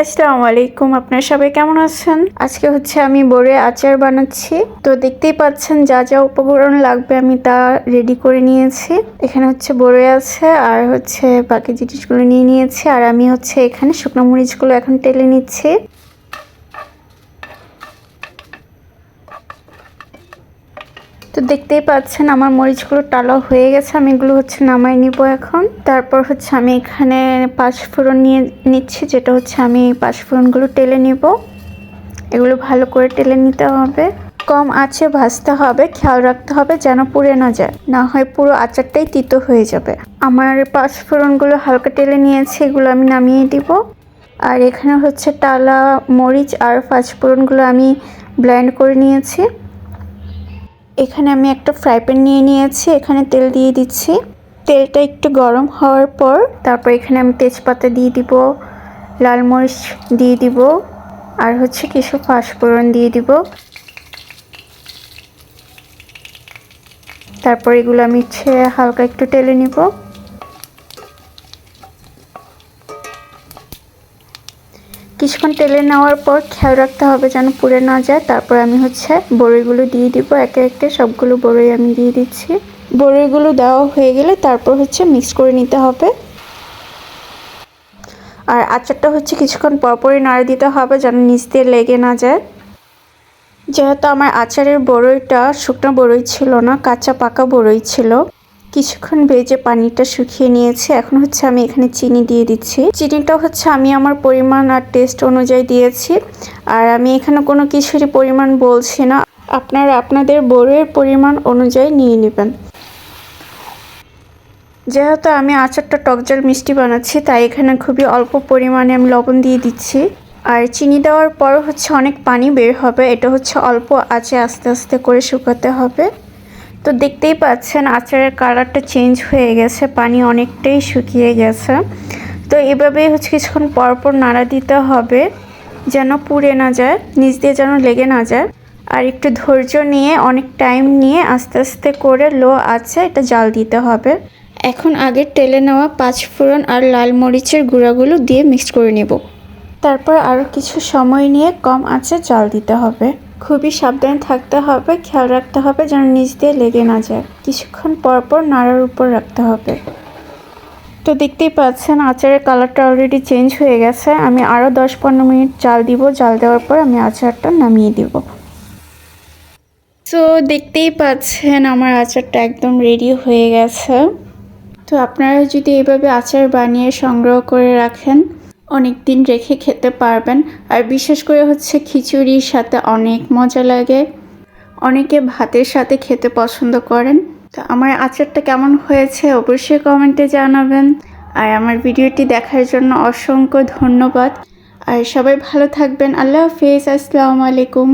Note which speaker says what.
Speaker 1: আসসালামু আলাইকুম, আপনার সবাই কেমন আছেন? আজকে হচ্ছে আমি বড়ে আচার বানাচ্ছি। তো দেখতেই পাচ্ছেন যা যা উপকরণ লাগবে আমি তা রেডি করে নিয়েছি। এখানে হচ্ছে বড়ে আছে আর হচ্ছে বাকি জিনিসগুলো নিয়ে নিয়েছি। আর আমি হচ্ছে এখানে শুকনো মরিচগুলো এখন টেলে নিচ্ছি। তো দেখতেই পাচ্ছেন আমার মরিচগুলো টালা হয়ে গেছে, আমি এগুলো হচ্ছে নামাই নিব এখন। তারপর হচ্ছে আমি এখানে পাঁচফোড়ন নিয়ে নিচ্ছি, যেটা হচ্ছে আমি পাঁচফোড়নগুলো টেলে নিব। এগুলো ভালো করে টেলে নিতে হবে। কম আঁচে ভাজতে হবে, খেয়াল রাখতে হবে যেন পুড়ে না যায়, না হয় পুরো আচারটাই তিতো হয়ে যাবে। আমার পাঁচফোড়নগুলো হালকা টেলে নিয়েছি, এগুলো আমি নামিয়ে দিব। আর এখানে হচ্ছে টালা মরিচ আর পাঁচফোড়নগুলো আমি ব্লেন্ড করে নিয়েছি। এখানে আমি একটা ফ্রাই প্যান নিয়ে নিয়েছি, এখানে তেল দিয়ে দিচ্ছি। তেলটা একটু গরম হওয়ার পর তারপর এখানে আমি তেজপাতা দিয়ে দিব, লাল মরিচ দিয়ে দিব, আর হচ্ছে কিছু পাঁচফোড়ন দিয়ে দিব। তারপর এগুলো আমি হচ্ছে হালকা একটু টেলে নিব। কিছুক্ষণ তেলে নেওয়ার পর খেয়াল রাখতে হবে যেন পুড়ে না যায়। তারপর আমি হচ্ছে বড়িগুলো দিয়ে দিব। একে একে সবগুলো বড়ই আমি দিয়ে দিচ্ছি। বড়িগুলো দেওয়া হয়ে গেলে তারপর হচ্ছে মিক্স করে নিতে হবে। আর আচারটা হচ্ছে কিছুক্ষণ পরপরই নাড়ে দিতে হবে যেন নিচ দিয়ে লেগে না যায়। যেহেতু আমার আচারের বড়ইটা শুকনো বড়ই ছিল না, কাঁচা পাকা বড়ই ছিল কিছুক্ষণ ভেজে পানিটা শুকিয়ে নিয়েছি। এখন হচ্ছে আমি এখানে চিনি দিয়ে দিচ্ছি। চিনিটা হচ্ছে আমি আমার পরিমাণ আর টেস্ট অনুযায়ী দিয়েছি। আর আমি এখানে কোনো কিছুরই পরিমাণ বলছি না। আপনারা আপনাদের বড়ের পরিমাণ অনুযায়ী নিয়ে নেবেন। যেহেতু আমি আচারটা টকজাল মিষ্টি বানাচ্ছি, তাই এখানে খুবই অল্প পরিমাণে আমি লবণ দিয়ে দিচ্ছি। আর চিনি দেওয়ার পর হচ্ছে অনেক পানি বের হবে। এটা হচ্ছে অল্প আঁচে আস্তে আস্তে করে শুকাতে হবে। তো দেখতেই পাচ্ছেন, আচারের কালারটা চেঞ্জ হয়ে গেছে, পানি অনেকটাই শুকিয়ে গেছে। তো এভাবেই হচ্ছে কিছুক্ষণ পরপর নাড়া দিতে হবে, যেন পুড়ে না যায়, নিচ দিয়ে যেন লেগে না যায়। আর একটু ধৈর্য নিয়ে, অনেক টাইম নিয়ে আস্তে আস্তে করে লো আছে, এটা জাল দিতে হবে। এখন আগে তেলে নেওয়া পাঁচ ফোড়ন আর লাল মরিচের গুঁড়াগুলো দিয়ে মিক্স করে নেব। তারপর আরও কিছু সময় নিয়ে কম আঁচে জাল দিতে হবে। খুবই সাবধানে থাকতে হবে, খেয়াল রাখতে হবে যেন নিচ দিয়ে লেগে না যায়। কিছুক্ষণ পর পর নাড়ার উপর রাখতে হবে। তো দেখতেই পাচ্ছেন, আচারের কালারটা অলরেডি চেঞ্জ হয়ে গেছে। আমি আরও দশ পনেরো মিনিট জাল দিব। জাল দেওয়ার পর আমি আচারটা নামিয়ে দিব। তো দেখতেই পাচ্ছেন, আমার আচারটা একদম রেডি হয়ে গেছে। তো আপনারা যদি এভাবে আচার বানিয়ে সংগ্রহ করে রাখেন অনেক দিন রেখে খেতে পারবেন। আর বিশেষ করে হচ্ছে খিচুড়ির সাথে অনেক মজা লাগে। অনেকে ভাতের সাথে খেতে পছন্দ করেন। তো আমার আচারটা কেমন হয়েছে অবশ্যই কমেন্টে জানাবেন। আর আমার ভিডিওটি দেখার জন্য অসংখ্য ধন্যবাদ। আর সবাই ভালো থাকবেন। আল্লাহ হাফিজ। আসসালামু আলাইকুম।